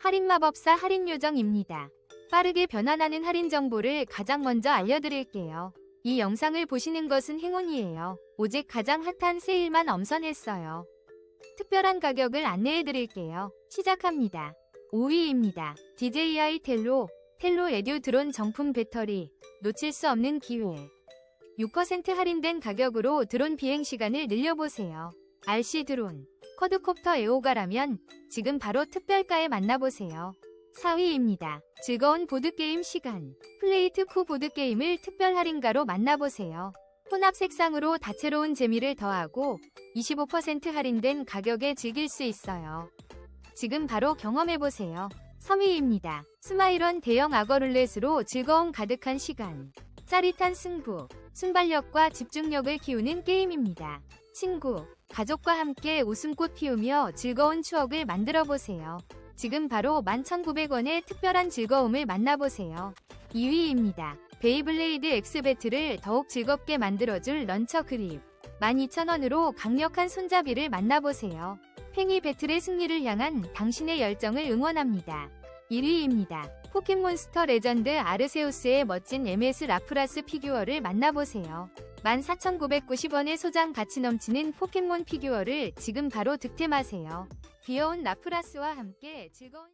할인마법사 할인요정입니다. 빠르게 변환하는 할인 정보를 가장 먼저 알려드릴게요. 이 영상을 보시는 것은 행운이에요. 오직 가장 핫한 세일만 엄선했어요. 특별한 가격을 안내해드릴게요. 시작합니다. 5위입니다. DJI 텔로, 텔로 에듀 드론 정품 배터리, 놓칠 수 없는 기회. 6% 할인된 가격으로 드론 비행 시간을 늘려보세요. RC 드론, 쿼드콥터 에오가라면 지금 바로 특별가에 만나보세요. 4위입니다. 즐거운 보드게임 시간. 플레이트 쿠 보드게임을 특별 할인가로 만나보세요. 혼합 색상으로 다채로운 재미를 더하고 25% 할인된 가격에 즐길 수 있어요. 지금 바로 경험해보세요. 3위입니다. 스마일원 대형 악어 룰렛으로 즐거움 가득한 시간. 짜릿한 승부, 순발력과 집중력을 키우는 게임입니다. 친구, 가족과 함께 웃음꽃 피우며 즐거운 추억을 만들어 보세요. 지금 바로 11,900원의 특별한 즐거움을 만나보세요. 2위입니다. 베이블레이드 배틀을 더욱 즐겁게 만들어줄 런처 그립. 12,000원으로 강력한 손잡이를 만나보세요. 팽이 배틀의 승리를 향한 당신의 열정을 응원합니다. 1위입니다. 포켓몬스터 레전드 아르세우스의 멋진 MS 라프라스 피규어를 만나보세요. 14,990원의 소장 가치 넘치는 포켓몬 피규어를 지금 바로 득템하세요. 귀여운 라프라스와 함께 즐거운